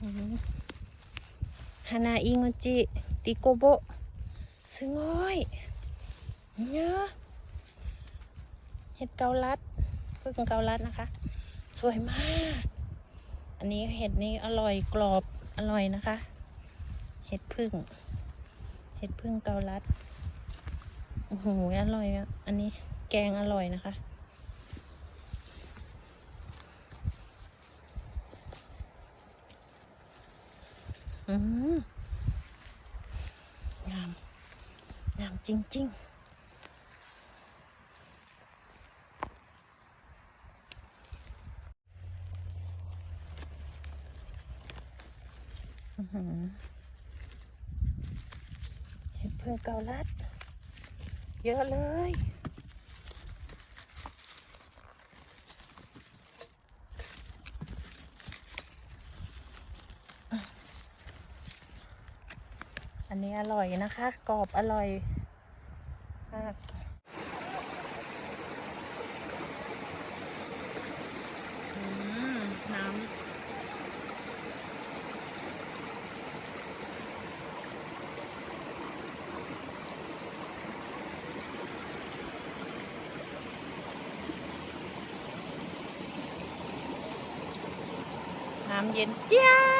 อืมฮานาอิงโงจิติโกโบะすごいเนี่ยเห็ดเกาลัดพึ่งเกาลัดนะคะ สวยมาก อันนี้เห็ดนี้อร่อยกรอบอร่อยนะคะ เห็ดพึ่ง เห็ดพึ่งเกาลัด โอ้โห อร่อยอ่ะ อันนี้แกงอร่อยนะคะ งามงามจริงๆอื้อหือเห็ดเพื่อเกาลัด เยอะเลย อันนี้อร่อยนะคะ กรอบอร่อยมากน้ำน้ำเย็นเจี๊ยบ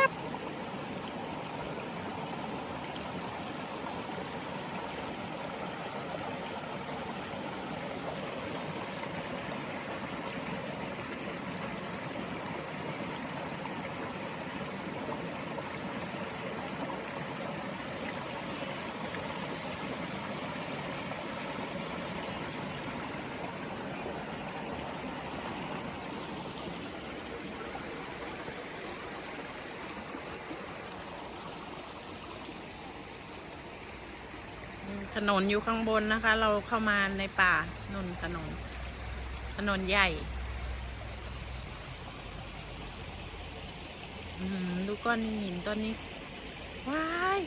ถนนอยู่ข้างบนนะคะ เราเข้ามาในป่านนถนน ถนนใหญ่อื้อหือดูก้อนหินต้นนี้ว้าย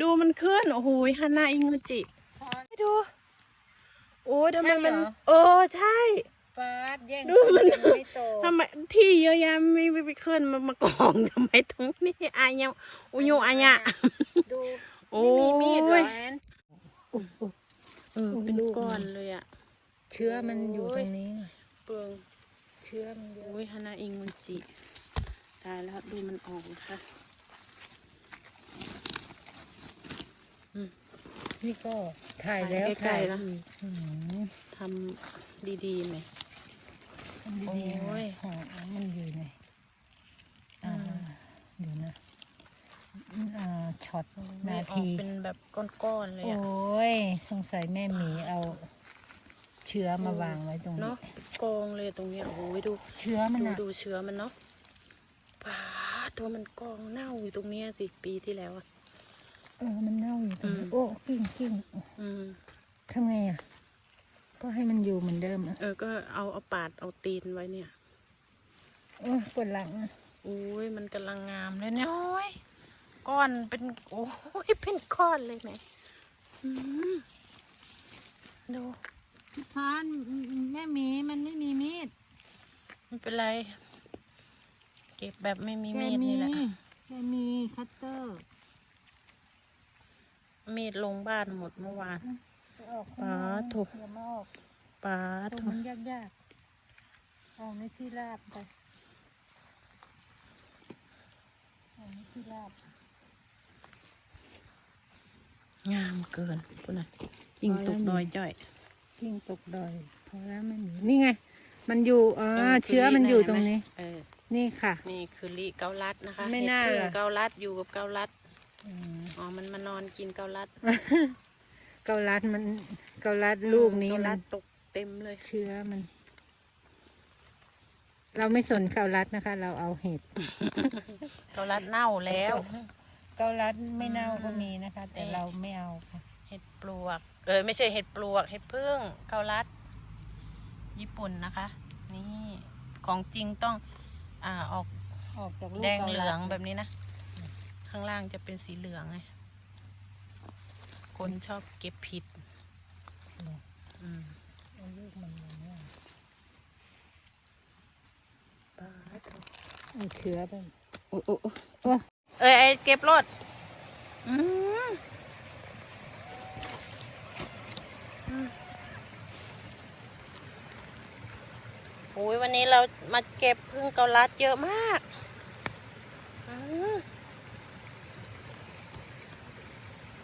ดูมันขึ้น โอ้โหฮานาอิงโงจิไปดู โอ้ยทำไมมันใช่เหรอโอ้ใช่ ฟาดแย่งดูมันกัไม่โตทำไมที่เยอะแยะไม่ไม่ไปขึ้นมามากองทำไมตรงนี้อายะอุยุอายะดูโอ้ไม่มีมีดเหรอยแอนเออเป็นก้อนเลยอะ เชื้อมันอยู่ตรงนี้เปลืองเชื้อมันเยอะโอ้ยฮานาอิงมุนจิตายแล้วดูมันออกค่ะนี่ก็ถ่ายแล้วใกล้ถ่ายๆนะอีกอืมทำดีๆหน่ อยทำดีโอ้ยๆนะอ๋อมันอยู่ในอ่าอืมเดี๋ยวนะอ่าช็อตไม่นาออกที เป็นแบบก้อนๆเลยโออะ้ย สงสัยแม่หมีเอาเชื้อมาวางไว้ตรงนี้ เนาะกองเลยตรงเนี้ยโอ้ยดูเชื้อมันดูอะดูเชื้อมันเนาะป้าดตัวมันกองเน่าอยู่ตรงเนี้ยสิปีที่แล้วอะเออมันเน่าอยู่ตรงนี้อืมโอ้ กิ้งกิ้งอืมทำไงอะ ก็ให้มันอยู่เหมือนเดิมอะเออ ก็เอาเอาปาดเอาตีนไว้เนี่ย โอ้ยปวดหลังอะโอ้ยมันกำลังงามเลยเนี่ยโอ้ยก้อนเป็นโอ้ยเป็นก้อนเลยแหมอืมดูพี่พานแม่หมีมันไม่มีมีดไม่เป็นไร เก็บแบบไม่มีมีดนี่แหละแม่มีคัตเตอร์ มีดลงบ้านหมดเมื่อวาน ไปออกป๋าถูก อย่ามาออกป้าตรงทุมันยากๆเอาในที่ราบไปเอาในที่ราบงามเกินคุณน่ะยิงตกดอยจ่อยพิงตกดอยพอแล้วไม่มีนี่ไง มันอยู่อ๋อเออเชื้อคือมันอยู่เห็ตรงไหมนี้ เออนี่ค่ะ นี่คือลีเกาลัดนะคะไม่เห็ดน่าพึ่งเหรอเกาลัดอยู่กับเกาลัด อืมอ๋อ มันมานอนกินเกาลัด เกาลัดมันเกาลัดลูกนี้เกามัลันดตกเต็มเลย เชื้อมัน เราไม่สนเกาลัดนะคะ เราเอาเห็ดเกาลัดเน่าแล้ว เกาลัดไม่เน่าอืมก็มีนะคะ แต่นี่เราไม่เอาค่ะเห็ดปลวก เออไม่ใช่เห็ดปลวก เห็ดพึ่งเกาลัด ญี่ปุ่นนะคะ นี่ของจริงต้อง อ่าออกออกจากลูกแดงกาเหลืดองแบบนี้นะ ข้างล่างจะเป็นสีเหลืองไง คนชอบเก็บผิดอืมลูกมันเนี่ยปลานเชื้อไปโอ้โอ้โอ้เอ้ยเก็บรถอืมโอ้ยวันนี้เรามาเก็บพึ่งเกาลัดเยอะมาก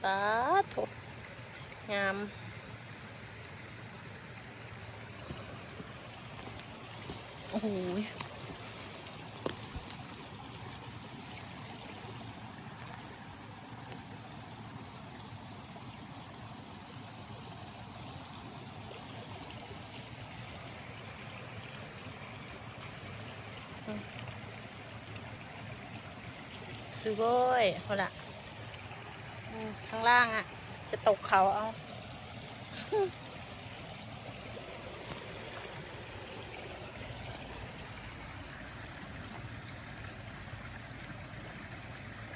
สาธุงาม โอ้โห すごいほら、うん、 ข้างล่างอะ จะตกเขาเอา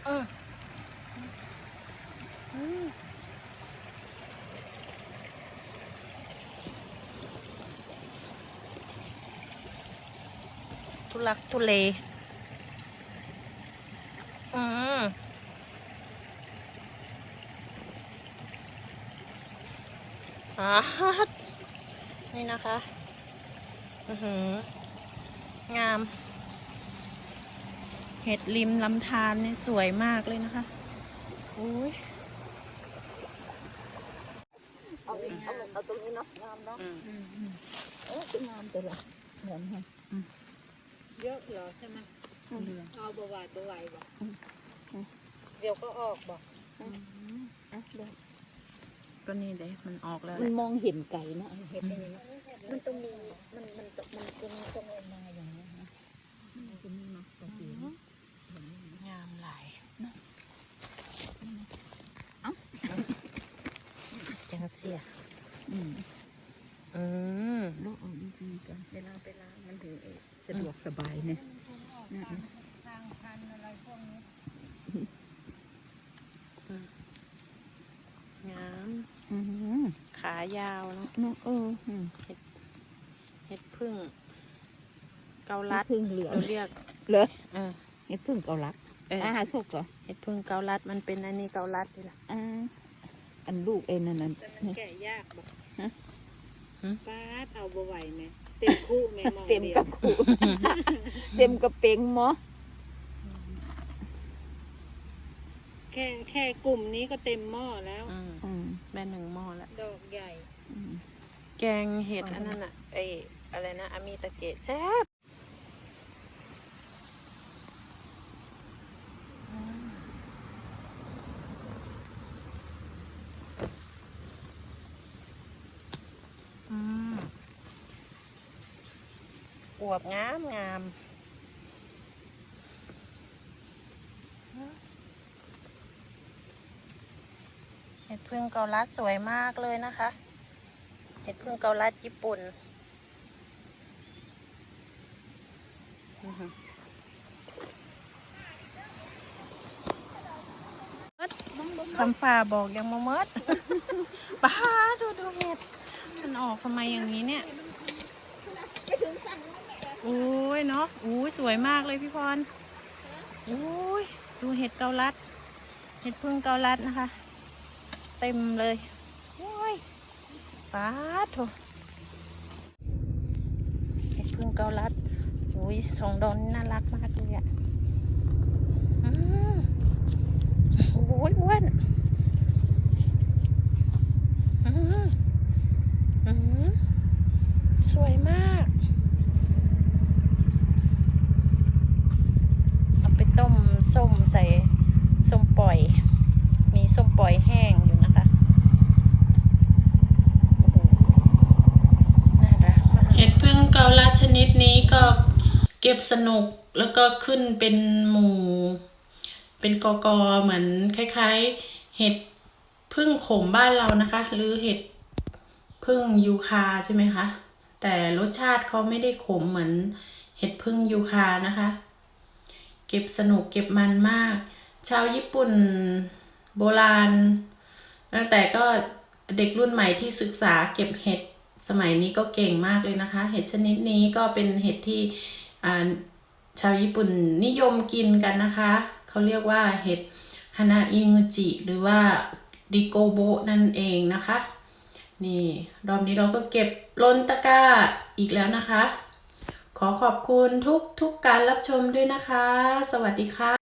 อืมอืมทุลักทุเล อืม อ่านี่นะคะอือหืองาม เห็ดริมลำธารนี่สวยมากเลยนะคะอุ้ยเอาอีกเอาเอาตรงนี้เนาะงามเนาะอืมอืมอืมเออจะงามแต่ละเหมือนกันเยอะเหรอใช่ไหมอืมเอาบวายบวายบอกอืมอืมเดี๋ยวก็ออกบอกอะเดี๋ยว ก็นี่เด้มันออกแล้วแหมันละ มองเห็นไก่นะเห็นอย่างนี้นะมันต้องมีมันมันมันมันต้องต้องลงมาอย่างนี้นะมันจะมีมาตรงนี้นะเห็นไหม งามหลาย เอ้า จังเสีย อืม อืม โลกเอาดีๆกันเวลาไปล้างมันถึงเออสะดวกสบายเนี่ยนะ ทางพันอะไรพวกนี้ งาม อืม ขายาวเนาะเนาะเอออืมเห็ดพึ่ง เกาลัดพึ่งเหลืองเราเรียกเหรอเออเห็ดพึ่งเกาลัดเอออาหารสุกเหรอเห็ดพึ่งเกาลัดมันเป็นอันนี้เกาลัดนี่แหละอ่าอันลูกเอ็นนั่นน่ะแต่มันแกะยากบอกฮะป้าดเอาบวายไหมเต็มคู่ไหมมองเต็มเดียกวระปุกเต็มกระเป๋งหมอแค่แค่กลุ่มนี้ก็เต็มหม้อแล้วอืมอื มแม่หนึ่งหม้อแล้วดอกใหญ่อืมแกงเห็ดอันนั้นอะไออะไรนะอามีตะเกะแซ่บอืมอวบงามงาม เห็ดพึ่งเกาลัดสวยมากเลยนะคะ เห็ดพึ่งเกาลัดญี่ปุ่น คำฝ่าบอกยังมาเมิดป้าดูดูเห็ด มันออกทำไมอย่างนี้เนี่ยโอ้ยเนาะโอ้ยสวยมากเลยพี่พรโอ้ยดูเห็ดเกาลัด เห็ดพึ่งเกาลัดนะคะ เต็มเลยโอ้ยป้าดโถเห็ดพึ่งเกาลัดอุ้ยสองดอกนี่น่ารักมากเลยอะอืมโอ้ยอ้วนอืมอืมสวยมาก เอาไปต้มส้มใส่ส้มปล่อย มีส้มปล่อยแห้งอยู่นะคะ โอ้โหน่ารักมาก เห็ดพึ่งเกาลัดชนิดนี้ก็เก็บสนุกแล้วก็ขึ้นเป็นหมู่ เป็นกอกอเหมือนคล้ายๆ เห็ดพึ่งขมบ้านเรานะคะ หรือเห็ดพึ่งยูคาใช่ไหมคะ แต่รสชาติเขาไม่ได้ขมเหมือนเห็ดพึ่งยูคานะคะ เก็บสนุกเก็บมันมาก ชาวญี่ปุ่นโบราณ ตั้งแต่ก็เด็กรุ่นใหม่ที่ศึกษาเก็บเห็ดสมัยนี้ก็เก่งมากเลยนะคะ เห็ดชนิดนี้ก็เป็นเห็ดที่ ชาวญี่ปุ่นนิยมกินกันนะคะ เขาเรียกว่าเห็ดฮานาอิงุจิ หรือว่าริโกโบนั่นเองนะคะ นี่รอบนี้เราก็เก็บล้นตะกร้าอีกแล้วนะคะ ขอขอบคุณทุกทุกการรับชมด้วยนะคะ สวัสดีค่ะ